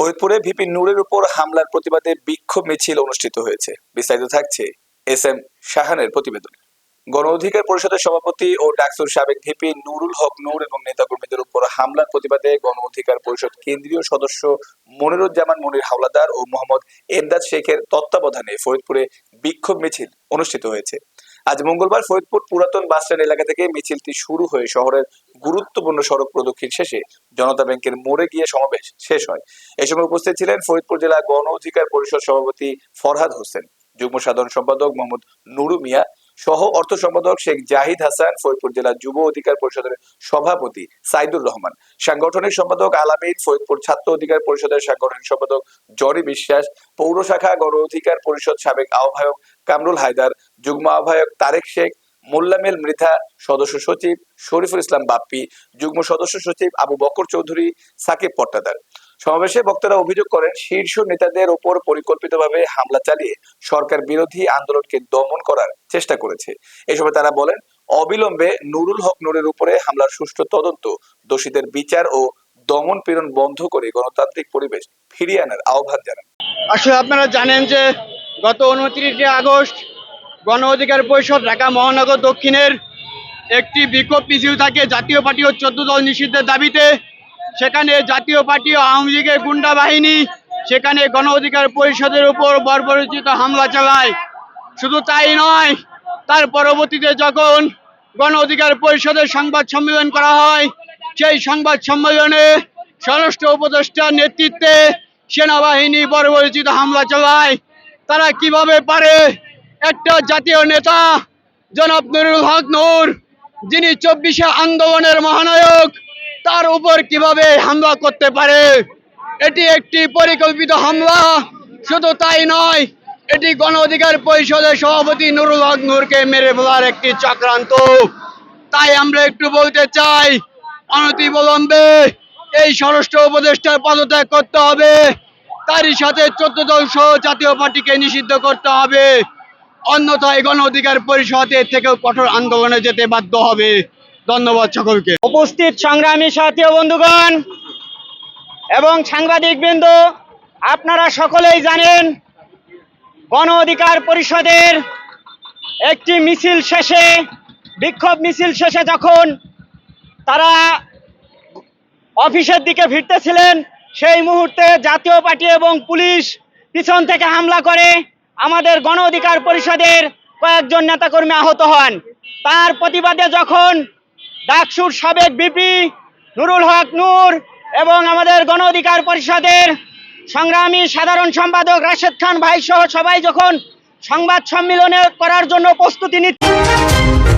ফরিদপুরে ভিপি নূরের উপর হামলার প্রতিবাদে বিক্ষোভ মিছিল অনুষ্ঠিত হয়েছে। বিস্তারিত থাকছে এস এম শাহানের প্রতিবেদন। গণ অধিকার পরিষদের সভাপতি ও ডাকসুর সাবেক ভিপি নুরুল হক নূর এবং নেতাকর্মীদের উপর হামলার প্রতিবাদে গণ অধিকার পরিষদ কেন্দ্রীয় সদস্য মনিরুজ্জামান মনির হাওলাদার ও মোহাম্মদ এমদাদ শেখের তত্ত্বাবধানে ফরিদপুরে বিক্ষোভ মিছিল অনুষ্ঠিত হয়েছে। আজ মঙ্গলবার ফরিদপুর পুরাতন বাসস্ট্যান্ড এলাকা থেকে মিছিলটি শুরু হয়ে শহরের গুরুত্বপূর্ণ সড়ক প্রদক্ষিণ শেষে জনতা ব্যাংকের মোড়ে গিয়ে সমাবেশ শেষ হয়। এ সময় উপস্থিত ছিলেন ফরিদপুর জেলা গণ অধিকার পরিষদ সভাপতি ফরহাদ হোসেন, যুগ্ম সাধারণ সম্পাদক মোহাম্মদ নুরু মিয়া সহ অর্থ সম্পাদক শেখ জাহিদ হাসান, ফরিদপুর জেলা যুব অধিকার পরিষদের সভাপতি সাইদুর রহমান। সাংগঠনিক সম্পাদক আলামিন, ফরিদপুর ছাত্র অধিকার পরিষদের সাংগঠনিক সম্পাদক জরি বিশ্বাস, পৌর শাখা গণ অধিকার পরিষদ সাবেক আহ্বায়ক কামরুল হায়দার, যুগ্ম আহ্বায়ক তারেক শেখ, মোল্লামেল মৃধা, সদস্য সচিব শরীফুল ইসলাম বাপ্পি, যুগ্ম সদস্য সচিব আবু বকর চৌধুরী, সাকিব পট্টাদার। সমাবেশে বক্তারা অভিযোগ করেন, শীর্ষ নেতাদের ওপর পরিকল্পিতভাবে হামলা চালিয়ে সরকার বিরোধী আন্দোলনকে দমন করার চেষ্টা করেছে। এ সময় তারা বলেন, অবিলম্বে নুরুল হক নুরের উপরে হামলার সুষ্ঠু তদন্ত, দোষীদের বিচার ও দমন পীড়ন বন্ধ করে গণতান্ত্রিক পরিবেশ ফিরিয়ে আনার আহ্বান জানান। আসলে আপনারা জানেন যে গত উনত্রিশে আগস্ট গণ অধিকার পরিষদ ঢাকা মহানগর দক্ষিণের একটি বিক্ষোভ মিছিল থাকে। জাতীয় পার্টি ও চোদ্দ দল নিষিদ্ধের দাবিতে সেখানে জাতীয় পার্টি আওয়ামী লীগের গুন্ডা বাহিনী সেখানে গণ অধিকার পরিষদের উপর বর্বরচিত হামলা চালায়। শুধু তাই নয়, তার পরবর্তীতে যখন গণ অধিকার পরিষদের সংবাদ সম্মেলন করা হয়, সেই সংবাদ সম্মেলনে স্বরাষ্ট্র উপদেষ্টার নেতৃত্বে সেনাবাহিনী বর্বরচিত হামলা চালায়। তারা কীভাবে পারে? একটা জাতীয় নেতা, জনাব নুরুল হক নূর, যিনি চব্বিশে আন্দোলনের মহানায়ক তার উপর কীভাবে হামলা করতে পারে? এটি একটি পরিকল্পিত হামলা। শুধু তাই নয়, এটি গণ অধিকার পরিষদের সভাপতি নুরুল হক নূরকে মেরে ফেলার একটি চক্রান্ত। তাই আমরা একটু বলতে চাই, অনতিবিলম্বে এই স্বরাষ্ট্র উপদেষ্টার পদত্যাগ করতে হবে। তারই সাথে চোদ্দ সহ জাতীয় পার্টিকে নিষিদ্ধ করতে হবে। অন্যথায় গণ অধিকার পরিষদ এর থেকেও কঠোর আন্দোলনে যেতে বাধ্য হবে। ধন্যবাদ সকলকে। উপস্থিত সংগ্রামী সাথী বন্ধুগণ এবং সাংবাদিকবৃন্দ, আপনারা সকলেই জানেন গণ অধিকার পরিষদের একটি মিছিল শেষে, বিক্ষোভ মিছিল শেষে যখন তারা অফিসের দিকে ফিরতেছিলেন, সেই মুহূর্তে জাতীয় পার্টি এবং পুলিশ পিছন থেকে হামলা করে আমাদের গণ অধিকার পরিষদের কয়েকজন নেতাকর্মী আহত হন। তার প্রতিবাদে যখন ডাকসুর সাবেক বিপি নুরুল হক নূর এবং আমাদের গণ অধিকার পরিষদের সংগ্রামী সাধারণ সম্পাদক রাশেদ খান ভাই সহ সবাই যখন সংবাদ সম্মেলনে করার জন্য প্রস্তুতি নিচ্ছে